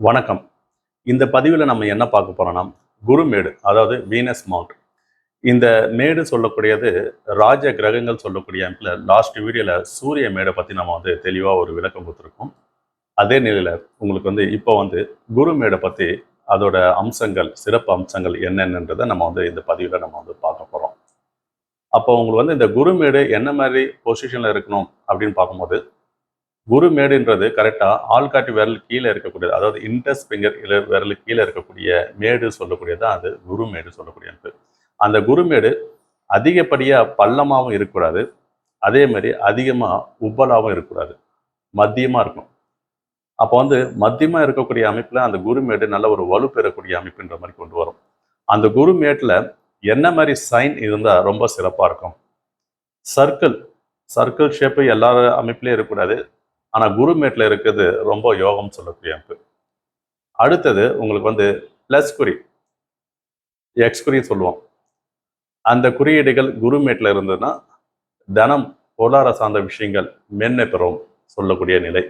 வணக்கம். இந்த பதிவில் நம்ம என்ன பார்க்க போறோம்னா குருமேடு அதாவது வீனஸ் மவுண்ட். இந்த மேடு சொல்லக்கூடியது ராஜ கிரகங்கள் சொல்லக்கூடிய அமைப்பில் லாஸ்ட் வீடியோவில் சூரிய மேடை பற்றி நம்ம வந்து தெளிவாக ஒரு விளக்கம் கொடுத்துருக்கோம். அதே நிலையில் உங்களுக்கு வந்து இப்போ வந்து குருமேடை பற்றி அதோட அம்சங்கள் சிறப்பு அம்சங்கள் என்னென்னன்றதை நம்ம வந்து இந்த பதிவில் நம்ம வந்து பார்க்க போகிறோம் அப்போ உங்களுக்கு வந்து இந்த குருமேடு என்ன மாதிரி பொசிஷனில் இருக்கணும் அப்படின்னு பார்க்கும்போது குருமேடுன்றது கரெக்டாக ஆள்காட்டி விரல் கீழே இருக்கக்கூடியது. அதாவது இன்டஸ் ஃபிங்கர் விரல் கீழே இருக்கக்கூடிய மேடு சொல்லக்கூடியது தான் அது குருமேடு சொல்லக்கூடிய அமைப்பு அந்த குருமேடு அதிகப்படியாக பள்ளமாகவும் இருக்கக்கூடாது. அதே மாதிரி அதிகமாக உப்பலாகவும் இருக்கக்கூடாது. மத்தியமாக இருக்கும். அப்போ வந்து மத்தியமாக இருக்கக்கூடிய அமைப்பில் அந்த குருமேடு நல்ல ஒரு வலு பெறக்கூடிய அமைப்புன்ற மாதிரி கொண்டு வரும். அந்த குருமேட்டில் என்ன மாதிரி சைன் இருந்தால் ரொம்ப சிறப்பாக இருக்கும்? சர்க்கிள் சர்க்கிள் ஷேப்பு எல்லா அமைப்புலேயும் இருக்கக்கூடாது. ஆனால் குருமேட்டில் இருக்கிறது ரொம்ப யோகம் சொல்லக்கூடிய அமைப்பு அடுத்தது உங்களுக்கு வந்து ப்ளஸ் குறி. எக்ஸ் குறி சொல்லுவோம். அந்த குறியீடுகள் குருமேட்டில் இருந்ததுன்னா தனம் பொருளாதார சார்ந்த விஷயங்கள் மென்மை பெறும் சொல்லக்கூடிய நிலை.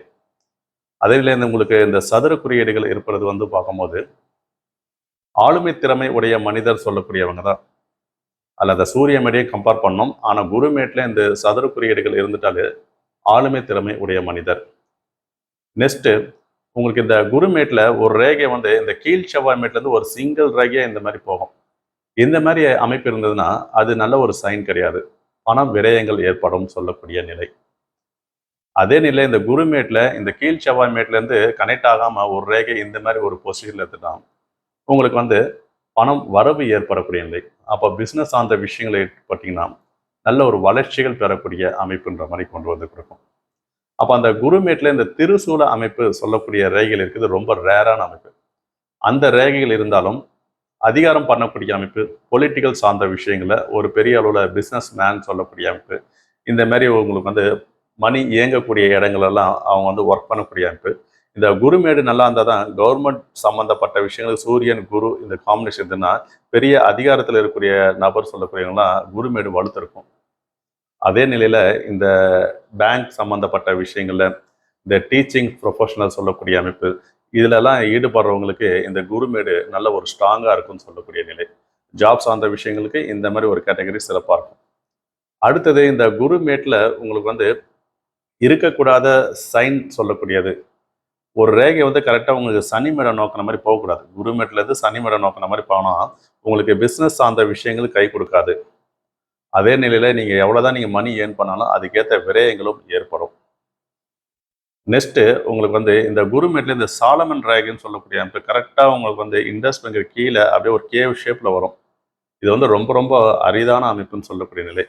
அதிலேருந்து உங்களுக்கு இந்த சதுர குறியீடுகள் இருப்பது வந்து பார்க்கும்போது ஆளுமை திறமை உடைய மனிதர் சொல்லக்கூடியவங்க தான். அல்ல அந்த சூரிய மேடையை கம்பேர் பண்ணோம். ஆனால் குருமேட்டில் இந்த சதுர குறியீடுகள் இருந்துட்டாலே ஆளுமை திறமை உடைய மனிதர். நெக்ஸ்ட்டு உங்களுக்கு இந்த குருமேட்டில் ஒரு ரேகை வந்து இந்த கீழ் செவ்வாய் மேட்லேருந்து ஒரு சிங்கிள் ரேகையாக இந்த மாதிரி போகும். இந்த மாதிரி அமைப்பு இருந்ததுன்னா அது நல்ல ஒரு சைன் கிடையாது. பணம் விரயங்கள் ஏற்படும் சொல்லக்கூடிய நிலை. அதே நிலை இந்த குருமேட்டில் இந்த கீழ் செவ்வாய் மேட்லேருந்து கனெக்ட் ஆகாமல் ஒரு ரேகை இந்த மாதிரி ஒரு பொசிஷனில் எடுத்துட்டான் உங்களுக்கு வந்து பணம் வரவு ஏற்படக்கூடிய நிலை. அப்போ பிஸ்னஸ் சார்ந்த விஷயங்களை பார்த்தீங்கன்னா நல்ல ஒரு வளர்ச்சிகள் பெறக்கூடிய அமைப்புன்ற மாதிரி கொண்டு வந்து கொடுக்கும். அப்போ அந்த குருமேட்டில் இந்த திருசூல அமைப்பு சொல்லக்கூடிய ரேகைகள் இருக்குது ரொம்ப ரேரான அமைப்பு. அந்த ரேகைகள் இருந்தாலும் அதிகாரம் பண்ணக்கூடிய அமைப்பு பொலிட்டிக்கல் சார்ந்த விஷயங்களை ஒரு பெரிய அளவில் பிஸ்னஸ் மேன் சொல்லக்கூடிய அமைப்பு இந்த மாதிரி உங்களுக்கு வந்து மணி இயங்கக்கூடிய இடங்களெல்லாம் அவங்க வந்து ஒர்க் பண்ணக்கூடிய அமைப்பு. இந்த குருமேடு நல்லா இருந்தால் தான் கவர்மெண்ட் சம்மந்தப்பட்ட விஷயங்கள் சூரியன் குரு இந்த காம்பினேஷன் இருந்ததுன்னா பெரிய அதிகாரத்தில் இருக்கக்கூடிய நபர் சொல்லக்கூடியவங்களாம் குருமேடு வலுத்திருக்கும். அதே நிலையில் இந்த பேங்க் சம்மந்தப்பட்ட விஷயங்களில் இந்த டீச்சிங் ப்ரொஃபஷனல் சொல்லக்கூடிய அமைப்பு இதிலெல்லாம் ஈடுபடுறவங்களுக்கு இந்த குருமேடு நல்ல ஒரு ஸ்ட்ராங்காக இருக்கும்னு சொல்லக்கூடிய நிலை. ஜாப் சார்ந்த விஷயங்களுக்கு இந்த மாதிரி ஒரு கேட்டகரி சிறப்பாக இருக்கும். அடுத்தது இந்த குருமேட்டில் உங்களுக்கு வந்து இருக்கக்கூடாத சைன் சொல்லக்கூடியது. ஒரு ரேகை வந்து கரெக்டாக உங்களுக்கு சனிமேடம் நோக்கின மாதிரி போகக்கூடாது. குருமேட்லேருந்து சனி மேடம் நோக்கின மாதிரி போனால் உங்களுக்கு பிஸ்னஸ் சார்ந்த விஷயங்கள் கை கொடுக்காது. அதே நிலையில் நீங்கள் எவ்வளோ தான் நீங்கள் மணி ஏர்ன் பண்ணாலும் அதுக்கேற்ற விரயங்களும் ஏற்படும். நெக்ஸ்ட்டு உங்களுக்கு வந்து இந்த குருமேட்ல இந்த சாலமன் ரேகுன்னு சொல்லக்கூடிய அமைப்பு கரெக்டாக உங்களுக்கு வந்து இண்டஸ் பேங்க் கீழே அப்படியே ஒரு கேவ் ஷேப்பில் வரும். இது வந்து ரொம்ப ரொம்ப அரிதான அமைப்புன்னு சொல்லக்கூடிய நிலை.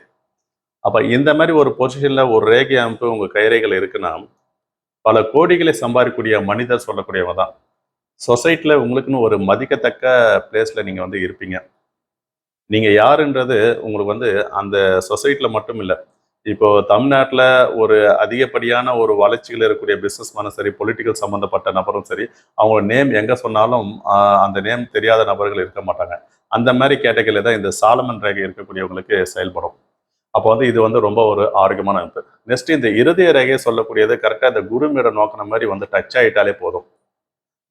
அப்போ இந்த மாதிரி ஒரு பொசிஷனில் ஒரு ரேகை அமைப்பு உங்கள் கைரேகைகள் இருக்குன்னா பல கோடிகளை சம்பாதிக்கக்கூடிய மனிதர் சொல்லக்கூடியவங்க தான் சொசைட்டியில் உங்களுக்குன்னு ஒரு மதிக்கத்தக்க பிளேஸில் நீங்கள் வந்து இருப்பீங்க. நீங்கள் யாருன்றது உங்களுக்கு வந்து அந்த சொசைட்டியில் மட்டும் இல்லை. இப்போ தமிழ்நாட்டில் ஒரு அதிகப்படியான ஒரு வளர்ச்சியில் இருக்கக்கூடிய பிஸ்னஸ் மேனும் சரி பொலிட்டிக்கல் சம்மந்தப்பட்ட நபரும் சரி அவங்களோட நேம் எங்கே சொன்னாலும் அந்த நேம் தெரியாத நபர்கள் இருக்க மாட்டாங்க. அந்த மாதிரி கேட்டகரியில் தான் இந்த சாலமன் ரேகை இருக்கக்கூடியவங்களுக்கு செயல்படும். அப்போ வந்து இது வந்து ரொம்ப ஒரு ஆரோக்கியமான அமைப்பு. நெக்ஸ்ட் இந்த இருதய ரேகையை சொல்லக்கூடியது கரெக்டாக இந்த குருமீட நோக்கின மாதிரி வந்து டச் ஆகிட்டாலே போதும்.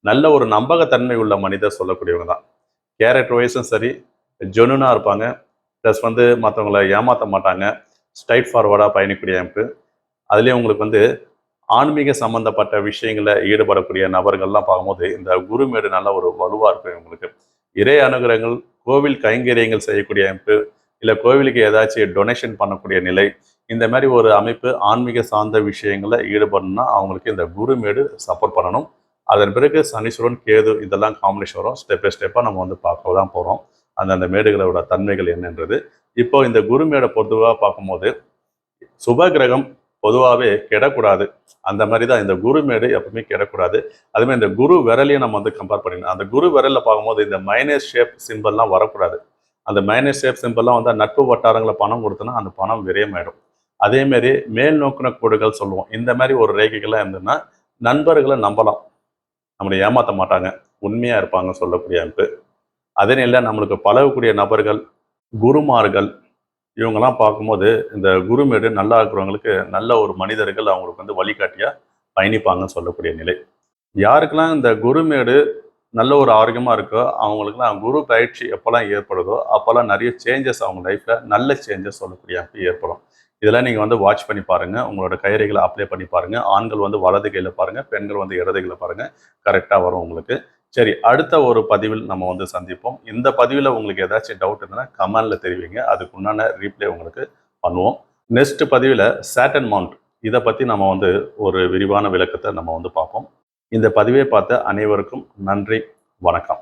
நல்ல ஒரு நம்பகத்தன்மை உள்ள மனிதர் சொல்லக்கூடியவங்க தான். கேரக்டர் வைஸும் சரி ஜெனுனாக இருப்பாங்க. ப்ளஸ் வந்து மற்றவங்கள ஏமாற்ற மாட்டாங்க. ஸ்ட்ரைட் ஃபார்வர்டாக பயணிக்கூடிய அமைப்பு. அதுலேயும் உங்களுக்கு வந்து ஆன்மீக சம்பந்தப்பட்ட விஷயங்களில் ஈடுபடக்கூடிய நபர்கள்லாம் பார்க்கும்போது இந்த குருமேடு நல்ல ஒரு வலுவாக இருக்கும் இவங்களுக்கு. இறை அனுகிரகங்கள் கோவில் கைங்கரியங்கள் செய்யக்கூடிய அமைப்பு இல்லை கோவிலுக்கு ஏதாச்சும் டொனேஷன் பண்ணக்கூடிய நிலை இந்த மாதிரி ஒரு அமைப்பு ஆன்மீக சார்ந்த விஷயங்களில் ஈடுபடணும்னா அவங்களுக்கு இந்த குருமேடு சப்போர்ட் பண்ணணும். அதன் பிறகு சனீஸ்வரன் கேது இதெல்லாம் காம்பினேஷன் வரும். ஸ்டெப் பை ஸ்டெப்பாக நம்ம வந்து பார்க்க தான் போகிறோம் அந்தந்த மேடுகளோட தன்மைகள் என்னன்றது. இப்போ இந்த குருமேடை பொதுவாக பார்க்கும்போது சுப கிரகம் பொதுவாகவே கெடக்கூடாது. அந்த மாதிரி தான் இந்த குருமேடு எப்பவுமே கிடக்கூடாது. அதுமாதிரி இந்த குரு விரலையும் நம்ம வந்து கம்பேர் பண்ணிடணும் அந்த குரு விரலில் பார்க்கும்போது இந்த மைனஸ் ஷேப் சிம்பிள்லாம் வரக்கூடாது. அந்த மைனஸ் ஷேப் சிம்பிள்லாம் வந்து நட்பு வட்டாரங்களை பணம் கொடுத்தோன்னா அந்த பணம் விரயமாயிடும். அதேமாரி மேல் நோக்கின கோடுகள் சொல்லுவோம். இந்த மாதிரி ஒரு ரேகைகள்லாம் இருந்ததுன்னா நண்பர்களை நம்பலாம். நம்மளை ஏமாற்ற மாட்டாங்க. உண்மையாக இருப்பாங்க சொல்லக்கூடிய அமைப்பு. அதே நிலையில் நம்மளுக்கு பழகக்கூடிய நபர்கள் குருமார்கள் இவங்கெல்லாம் பார்க்கும்போது இந்த குருமேடு நல்லா இருக்கிறவங்களுக்கு நல்ல ஒரு மனிதர்கள் அவங்களுக்கு வந்து வழிகாட்டியாக பயணிப்பாங்கன்னு சொல்லக்கூடிய நிலை. யாருக்கெல்லாம் இந்த குருமேடு நல்ல ஒரு ஆரோக்கியமாக இருக்கோ அவங்களுக்குலாம் குரு பயிற்சி எப்போல்லாம் ஏற்படுதோ அப்போல்லாம் நிறைய சேஞ்சஸ் அவங்க லைஃப்பில் நல்ல சேஞ்சஸ் சொல்லக்கூடிய அப்படி ஏற்படும். இதெல்லாம் நீங்கள் வந்து வாட்ச் பண்ணி பாருங்கள் உங்களோட கைரேகைகளை அப்ளை பண்ணி பாருங்கள் ஆண்கள் வந்து வலது கையில் பாருங்கள் பெண்கள் வந்து இடது கையில் பாருங்கள் கரெக்டாக வரும் உங்களுக்கு. சரி அடுத்த ஒரு பதிவில் நம்ம வந்து சந்திப்போம். இந்த பதிவில் உங்களுக்கு ஏதாச்சும் டவுட் இருந்ததுன்னா கமெண்டில் தெரிவிங்க. அதுக்கு உண்டான ரீப்ளே உங்களுக்கு பண்ணுவோம். நெக்ஸ்ட் பதிவில் சேட்டன் மவுண்ட் இதை பற்றி நம்ம வந்து ஒரு விரிவான விளக்கத்தை நம்ம வந்து பார்ப்போம். இந்த பதிவை பார்த்த அனைவருக்கும் நன்றி. வணக்கம்.